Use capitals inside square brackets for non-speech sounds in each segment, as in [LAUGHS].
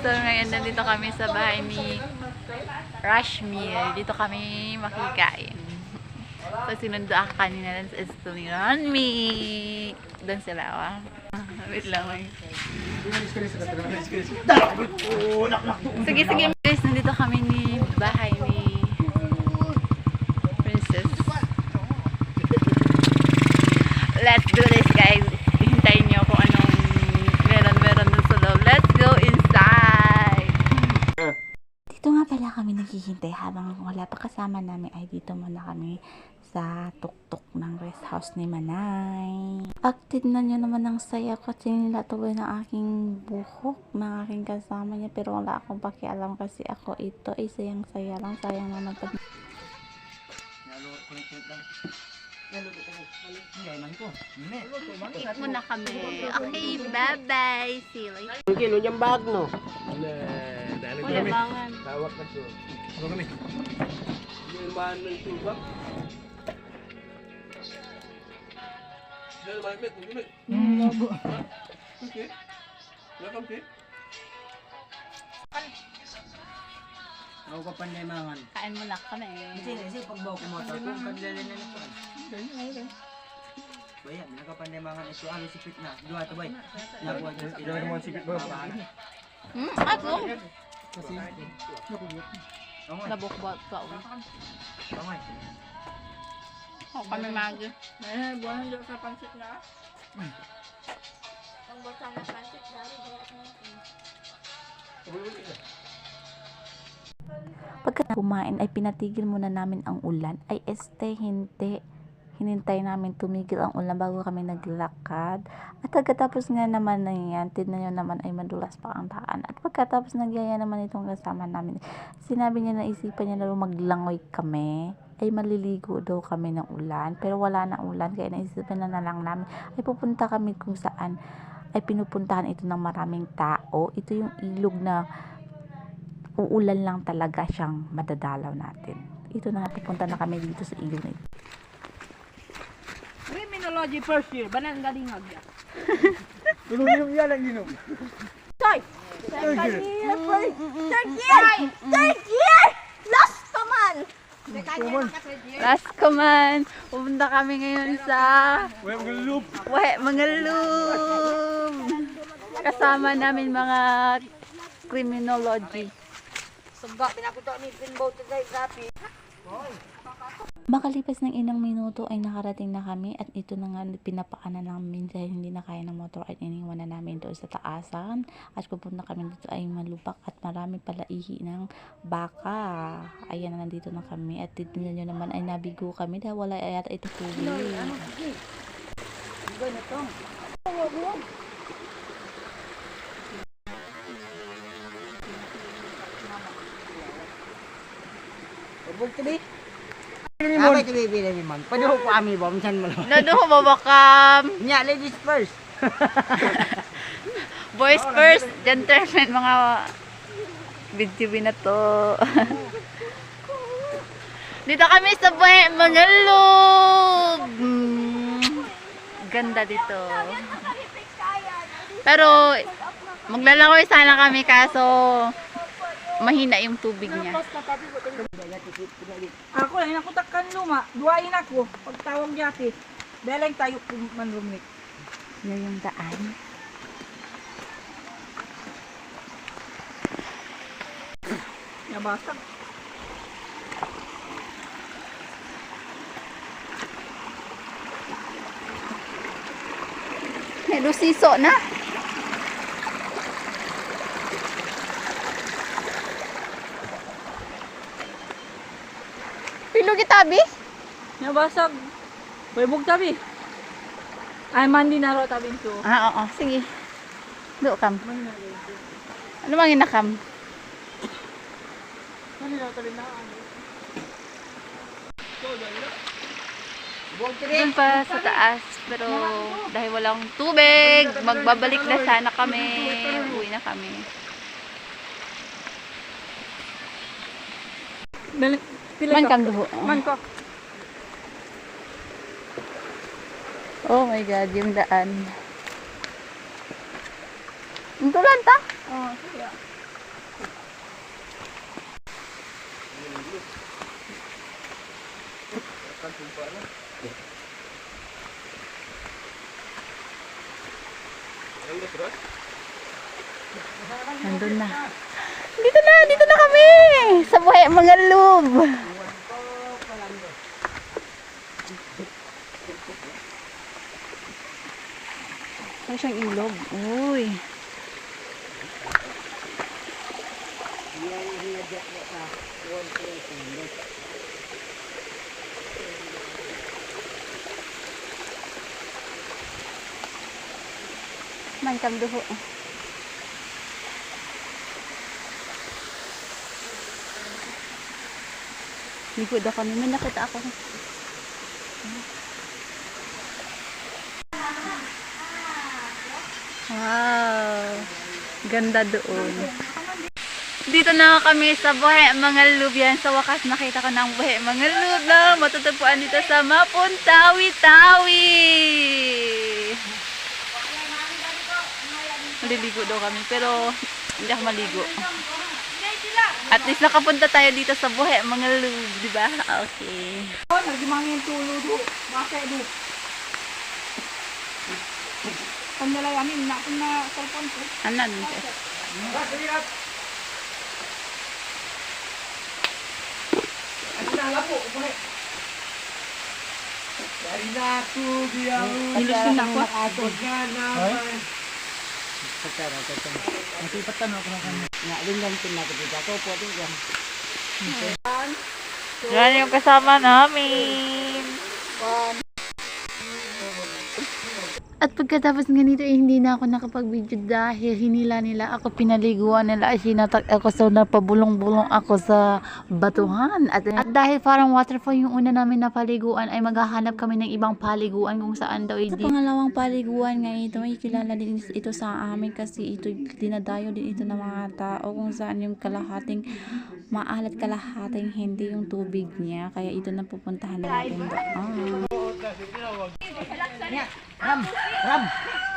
So ngayon nandito kami sa bahay ni Rashmil. Dito kami makikain. So sinundo ako kanina lang sa esto ni Ronmi. Doon sila, ah. Wait lang. Sige, sige. Guys, nandito kami ni bahay ni Princess. Let's do this, sa tuktok ng rest house ni Manay. At tignan nyo naman ang saya ko. Sinila tuloy ng aking buhok ng aking kasama niya pero wala akong pakialam kasi ako ito ay sayang saya lang. Sayang naman pag muna kami. Okay, bye-bye. See you later. Ang kilo niyang bag, no? Kuya Mangan. Tawag ka to. Ano kami? Yung bahan ng tuba. Ako ka panday mangan. Kain muna kami. kasi pag bawa kumotor, kung kandala na nito. Baya, nakapanday mangan ito, ano sipit na. Dua to bay. Nakuha dyan. Ilo mo sipit ba? Hmm, ako. Kasi, Tama, Nabukbot pa. oh. tama. Ako kami magi. Eh, buwan doon sa pansit na. Pagka kumain ay pinatigil muna namin ang ulan. Ay este, hindi. Hinintay namin tumigil ang ulan bago kami naglakad. At pagkatapos nga naman na yan, tignan nyo naman ay madulas pa ang daan. At pagkatapos nagyaya naman itong kasama namin, sinabi niya na isipan niya na maglangoy kami ay maliligo daw kami ng ulan. Pero wala na ulan, kaya naisipan na na lang namin ay pupunta kami kung saan ay pinupuntahan ito ng maraming tao. Ito yung ilog na uulan lang talaga siyang madadalaw natin. Ito na pupunta na kami dito sa ilog na ito. Criminology first year, banang galingag ya. Inom yan ang inom. Toy! Second year, first, third year! Third year! Last command! Last command, pupunta kami ngayon sa loop. We. Kasama namin mga criminology. Suga, pinakuto ni Pinbow today, grabe. Makalipas ng ilang minuto ay nakarating na kami at ito na nga pinapaanan namin dahil hindi na kaya ng motor at iniwan na namin doon sa taasan. At pupunta kami dito ay malupak at marami pala ihi ng baka. Ayan na nandito na kami at tignan nyo naman ay nabigo kami dahil wala ay ito tubig. Huwag ka di. Apa ito bibili ni man? Pwede ko kami ba? Minsan mo lang. Naduho babakam! [LAUGHS] Nya, ladies first. [LAUGHS] Boys first, gentlemen, mga video na to. [LAUGHS] dito kami sa buhay, mga loob. Mm, Ganda dito. Pero, maglalakay sana kami kaso mahina yung tubig niya. Ako lang, nakutakan luma. Duwain ako. Pagtawag yati. Belang tayo kung manrumit. Yan yung daan. Nabasag. May lusiso na. Pilo gitabi? Nabasag. Webog tabi. Ay, mandi na ro tabi to. Ah, oo. Sige. Do kam. Ano mang inakam? Mandi na tabi na. Doon pa sa taas. Pero dahil walang tubig, magbabalik na sana kami. Uwi na kami. Pila Man kang duho. Man ko. Oh my God, yung daan. Tulan ta? Oh, yeah. Nandun na. Dito na, dito na kami! Sa buhay, mga loob! Ano siyang ilog? Uy! Man kam duho. Likod ako. May nakita ako. Wow! Ganda doon. Dito na kami sa buhay mga lubyan. Sa wakas nakita ko ng buhay mga lub na matutagpuan dito sa Mapuntawi-Tawi. Maliligo daw kami pero hindi ako maligo. At least nakapunta tayo dito sa buhay mga lub, di ba? Okay. Oh, nagdimangin tulo do. Bakit do? Pandalayamin na akong na cellphone ko. Anan? Ano na lapo, kumahe. Dari na ako diyaw. Ilusin ako. Nakatod nga naman. Pagkara, pagkara. Nasipatan ako na kanya. Rin sila ko dito. Ako po, din yan. Yan yung kasama namin. At pagkatapos nga nito, eh, hindi na ako nakapag-video dahil hinila nila ako, pinaliguan nila, ay sinatag ako, so napabulong-bulong ako sa batuhan. At, at dahil parang waterfall yung una namin na paliguan, ay maghahanap kami ng ibang paliguan kung saan daw hindi. Sa pangalawang paliguan nga ito, may kilala din ito sa amin kasi ito dinadayo din ito ng mga tao kung saan yung kalahating maalat kalahating hindi yung tubig niya. Kaya ito na pupuntahan natin doon. Ram, Ram.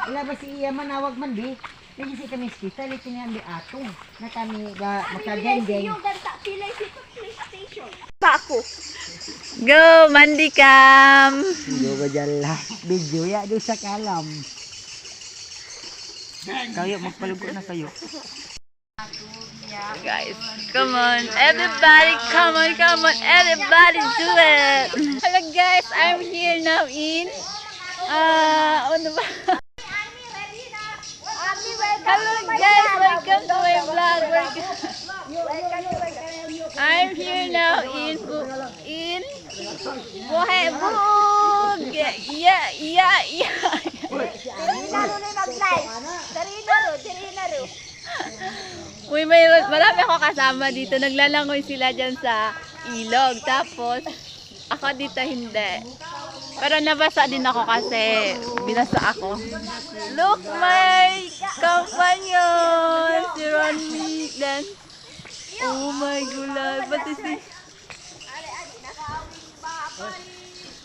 Wala ba si Iya manawag man di? Lagi si kami kita, lagi niya di atong. Na kami ga makagengeng. Yung ganda, pilay dito, PlayStation. Pa ako. Go, Mandicam! Video ba jala? Video ya do sa kalam. Kayo magpalugo na kayo. Guys, come on. Everybody, come on, come on. Everybody do it. Hello guys, I'm here now in... Ah, ano ba? Hello guys, welcome to my vlog. I'm here now in in Buhay Bug. Yeah, yeah, yeah. Uy, may marami ako kasama dito. Naglalangoy sila dyan sa ilog. Tapos, ako dito hindi. Pero nabasa din ako kasi binasa ako. Look, my companion! Si Ronnie then. Oh my god, what is this?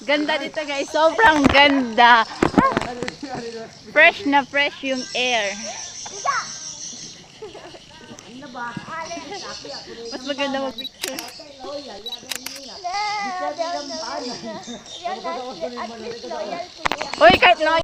Ganda dito guys, sobrang ganda. Fresh na fresh yung air. Mas maganda mag-picture. Hoy, kahit na.